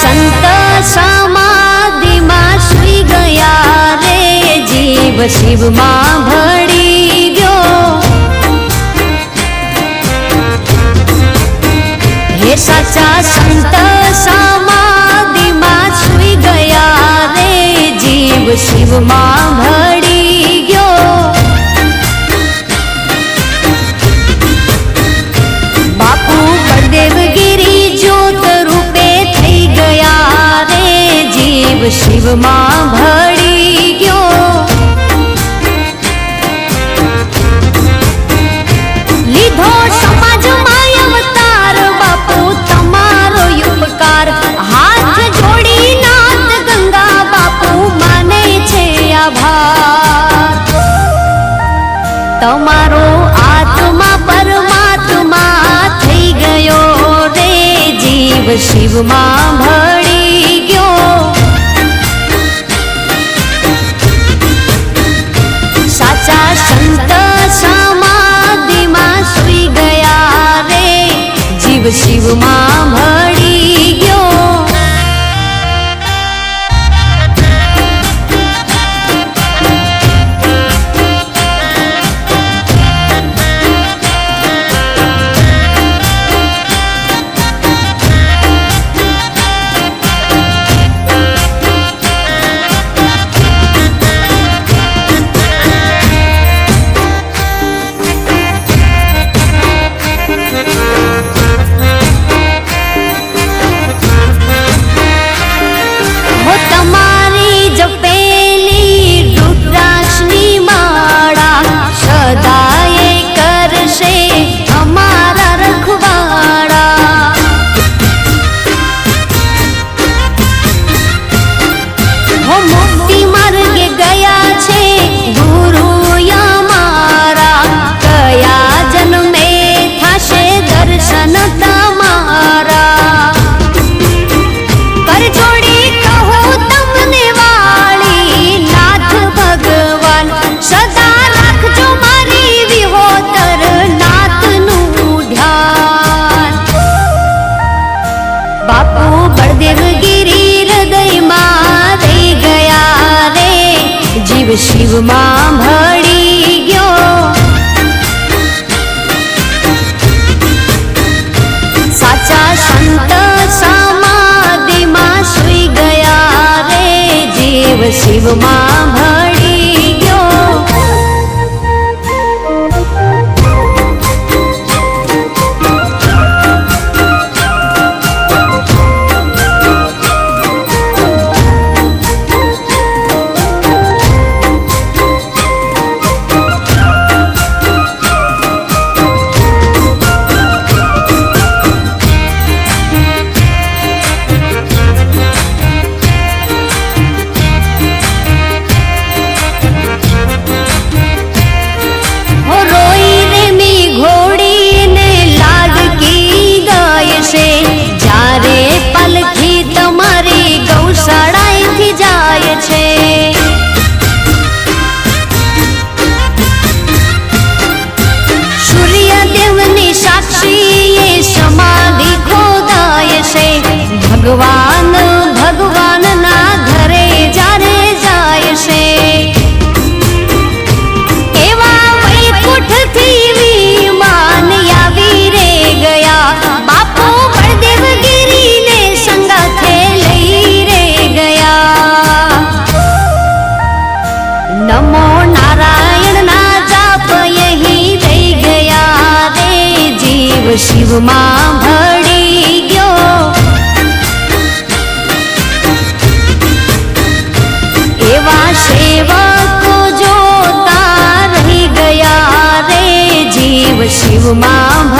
સંત સમાધિમાં સુઈ ગયા રે, જીવ શિવમાં ભળી ગયો. હે સાચા સંત સમાધિમાં સુઈ ગયા રે, જીવ શિવમાં ભળી જીવ શિવમાં ભળી ગયો. લીધો સમાજમાં અવતાર, બાપુ તમારો ઉપકાર. હાથ જોડી નાથ ગંગા, બાપુ માને છે આભાર. તમારો આત્મા પરમાત્મા થઈ ગયો રે, જીવ શિવમાં ભળી જીવ શિવમાં ભળી ગયો સાચા સંત સમાધિમાં સુઈ ગયા રે જીવ શિવમાં નમો નારાયણના જાપ યહી રહી ગયા રે જીવ શિવમાં ભળી ગયો એવા સેવકો જોતા રહી ગયા રે જીવ શિવમાં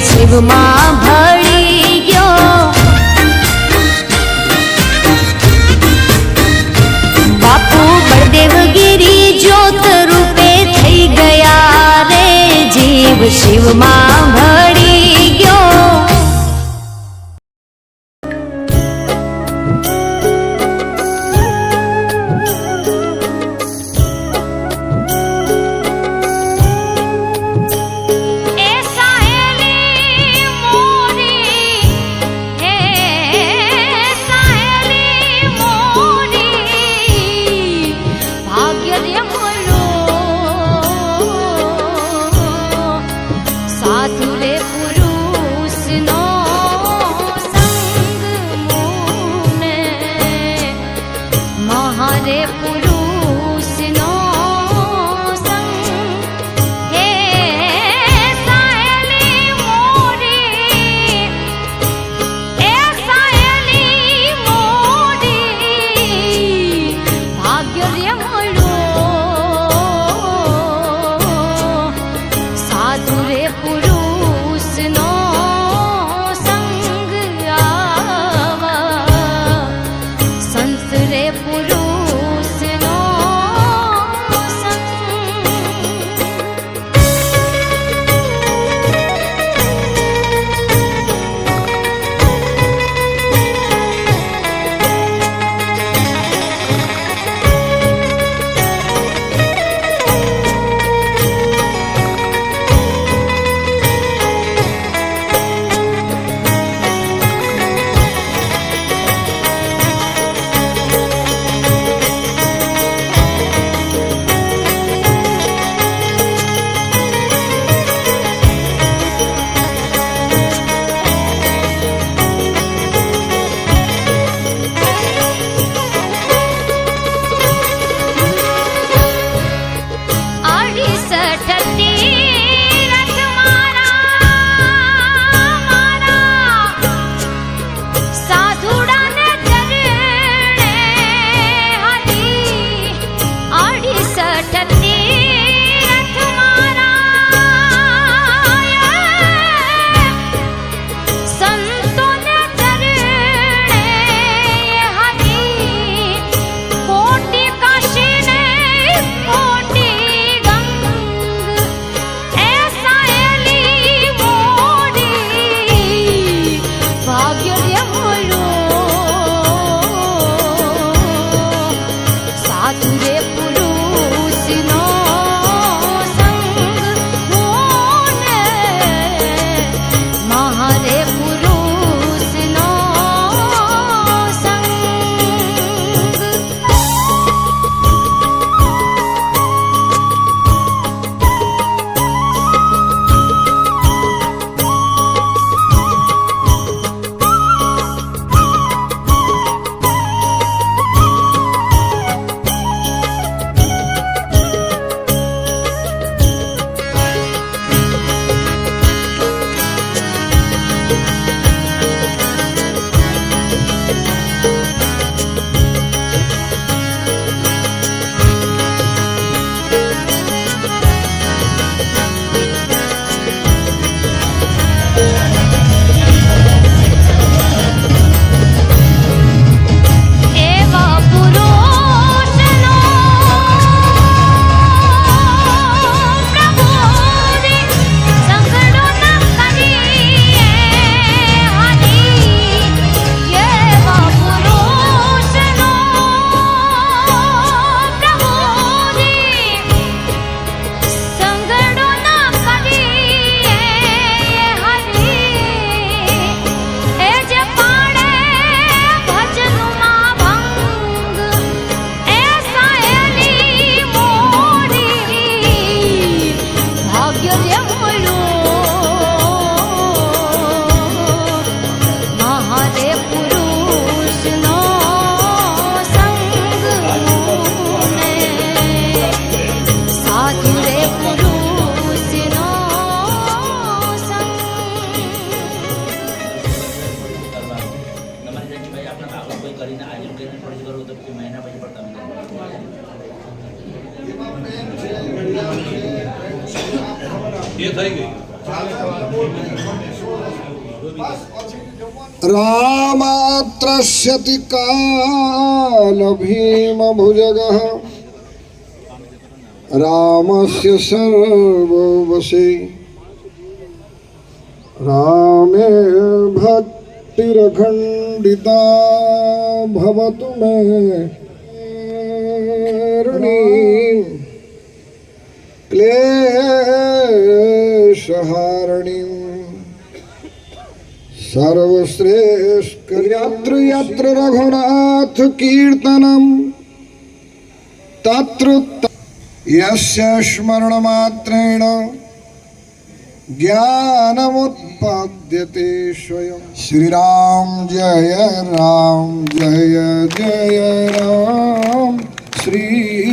શિવમાં ભળી ગયો. બાપુ બળદેવગીરી જ્યોત રૂપે થઈ ગયા રે જીવ શિવમાં. पश्यति कालभीमभुजगः रामस्य सर्वोवसे रामे भक्तिरखण्डिता भवतु मे क्लेशहारणीम् સર્વશ્રેષ્ઠ યાત્ર યાત્ર રઘુનાથ કીર્તનમ તાત્ર યસ્ય સ્મરણ માત્રેણ જ્ઞાનમુત્પાદ્યતે સ્વયં શ્રી રામ જય રામ જય જય રામ શ્રી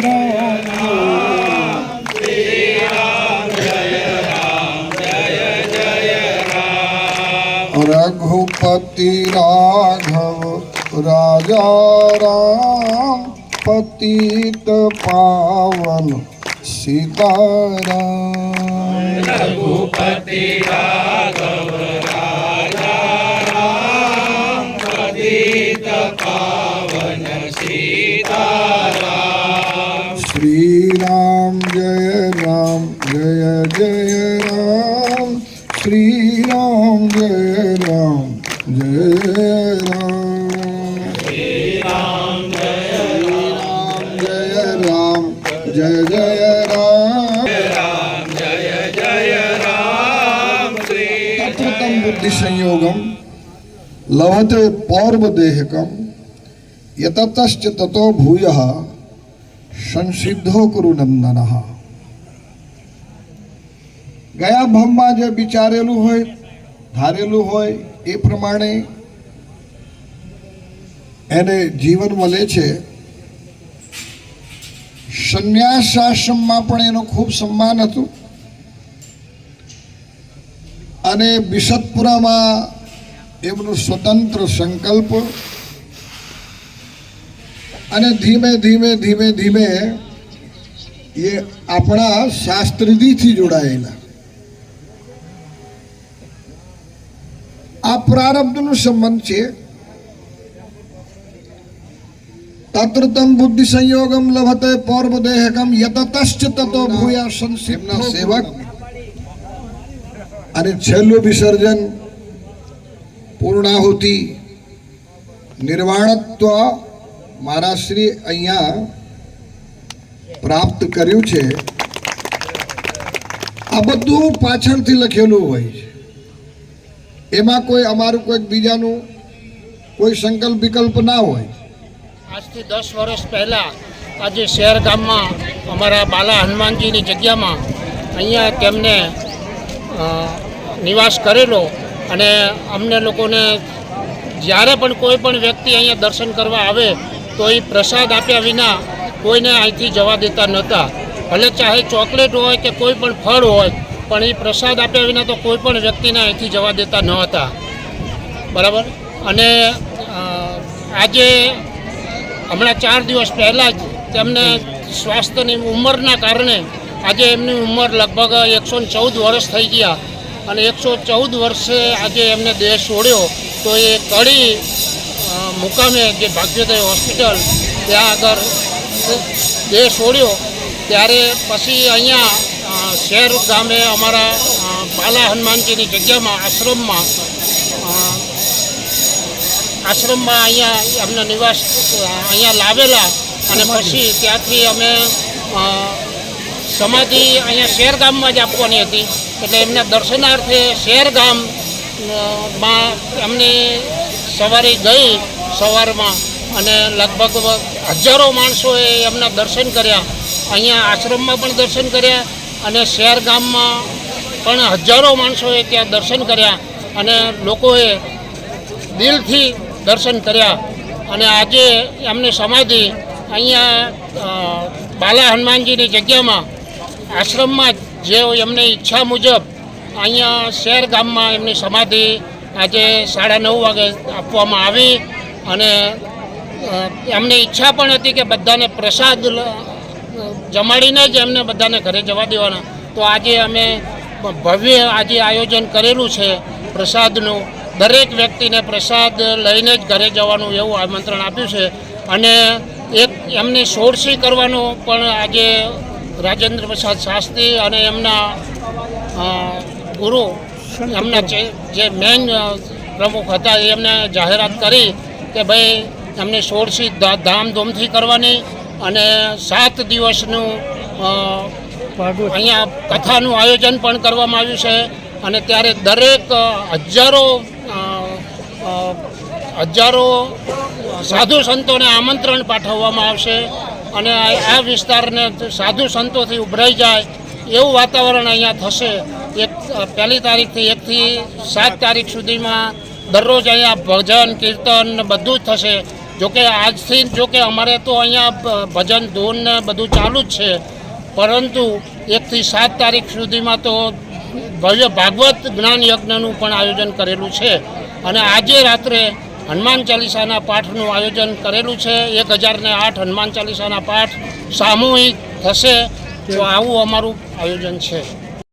રઘુપતિ રાઘવ રાજા રામ પતિત પાવન સીતારામ રઘુપતિ રાઘવ રાજા રામ પતિત પાવન સીતારામ શ્રી જય જય રામ બુદ્ધિ સંયોગમ લવતે પૌર્વ દેહકમ યતતશ્ચ તતો ભૂય સંસિદ્ધો કુરુ નંદન ગયા ભમમાં જે વિચારેલું હોય ધારેલું હોય એ પ્રમાણે એને જીવન મળે છે સંન્યાસ આશ્રમમાં પણ એનું ખૂબ સન્માન હતું. અને બિશદપુરામાં એમનું સ્વતંત્ર સંકલ્પ. અને ધીમે ધીમે ધીમે ધીમે એ આપણા શાસ્ત્રજીથી જોડાયેલા. આ પ્રારબ્ધનો સંબંધ છે. તત્રતમ બુદ્ધિ સંયોગમ લભતે પૌર્વદેહકમ યતતશ્ચ તતો ભૂયા સંસિદ્ધના સેવક અને છેલ્લું વિસર્જન પૂર્ણાહુતિ નિર્વાણત્વ મારા શ્રી અહીંયા પ્રાપ્ત કર્યું છે. આ બધું પાછળથી લખેલું હોય છે. એમાં કોઈ અમારું કોઈ બીજાનું કોઈ સંકલ્પ વિકલ્પ ના હોય. આજથી દસ વર્ષ પહેલાં આજે શહેર ગામમાં અમારા બાલા હનુમાનજીની જગ્યામાં અહીંયા તેમને નિવાસ કરેલો અને અમને લોકોને જ્યારે પણ કોઈ પણ વ્યક્તિ અહીંયા દર્શન કરવા આવે તો એ પ્રસાદ આપ્યા વિના કોઈને અહીંથી જવા દેતા નહોતા. ભલે ચાહે ચોકલેટ હોય કે કોઈ પણ ફળ હોય, પણ એ પ્રસાદ આપ્યા વિના તો કોઈ પણ વ્યક્તિને અહીંથી જવા દેતા ન હતા. બરાબર? અને આજે હમણાં ચાર દિવસ પહેલાં જ તેમને સ્વાસ્થ્યની ઉંમરના કારણે આજે એમની ઉંમર લગભગ એકસો ચૌદ વર્ષ થઈ ગયા. અને એકસો ચૌદ વર્ષે આજે એમને દેહ છોડ્યો. તો એ કડી મુકામે જે ભાગ્યોદય હોસ્પિટલ, ત્યાં આગળ દેહ છોડ્યો. ત્યારે પછી અહીંયા શહેર ગામે અમારા બાલા હનુમાનજીની જગ્યામાં આશ્રમમાં આશ્રમમાં અહીંયા અમને નિવાસ અહીંયા લાવેલા અને પછી ત્યાંથી અમે સમાધિ અહીંયા શેરગામમાં જ આપવાની હતી. એટલે એમના દર્શનાર્થે શેરગામમાં એમની સવારે ગઈ સવારમાં અને લગભગ હજારો માણસોએ એમના દર્શન કર્યા. અહીંયા આશ્રમમાં પણ દર્શન કર્યા અને શહેર ગામમાં પણ હજારો માણસોએ ત્યાં દર્શન કર્યા અને લોકોએ દિલથી દર્શન કર્યા અને આજે એમની સમાધિ અહીંયા બાલા હનુમાનજીની જગ્યામાં આશ્રમમાં જ એમની ઈચ્છા મુજબ અહીંયા શહેર ગામમાં એમની સમાધિ આજે સાડા નવ વાગે આપવામાં આવી અને એમની ઈચ્છા પણ હતી કે બધાને પ્રસાદ જમાડીને જ એમને બધાને ઘરે જવા દેવાના. તો આજે અમે ભવ્ય આજે આયોજન કરેલું છે પ્રસાદનું. દરેક વ્યક્તિને પ્રસાદ લઈને જ ઘરે જવાનું એવું આમંત્રણ આપ્યું છે. અને એક એમની સોળસી કરવાનું પણ આજે રાજેન્દ્ર પ્રસાદ શાસ્ત્રી અને એમના ગુરુ એમના જે- જે મેન પ્રમુખ હતા એમને જાહેરાત કરી કે ભાઈ એમની સોળસી ધામધૂમથી કરવાની અને સાત દિવસનું અહીંયા કથાનું આયોજન પણ કરવામાં આવ્યું છે. અને ત્યારે દરેક હજારો હજારો સાધુ સંતોને આમંત્રણ પાઠવવામાં આવશે અને આ વિસ્તારને સાધુ સંતોથી ઉભરાઈ જાય એવું વાતાવરણ અહીંયા થશે. એક પહેલી તારીખથી એકથી સાત તારીખ સુધીમાં દરરોજ અહીંયા ભજન, કીર્તન બધું જ થશે. જોકે આજથી, જોકે અમારે તો અહીંયા ભજન, ધૂન ને બધું ચાલુ જ છે. પરંતુ એકથી સાત તારીખ સુધીમાં તો ભવ્ય ભાગવત જ્ઞાન યજ્ઞનું પણ આયોજન કરેલું છે. અને આજે રાત્રે હનુમાન ચાલીસાના પાઠનું આયોજન કરેલું છે. એક હજારને આઠ હનુમાન ચાલીસાના પાઠ સામૂહિક થશે. તો આવું અમારું આયોજન છે.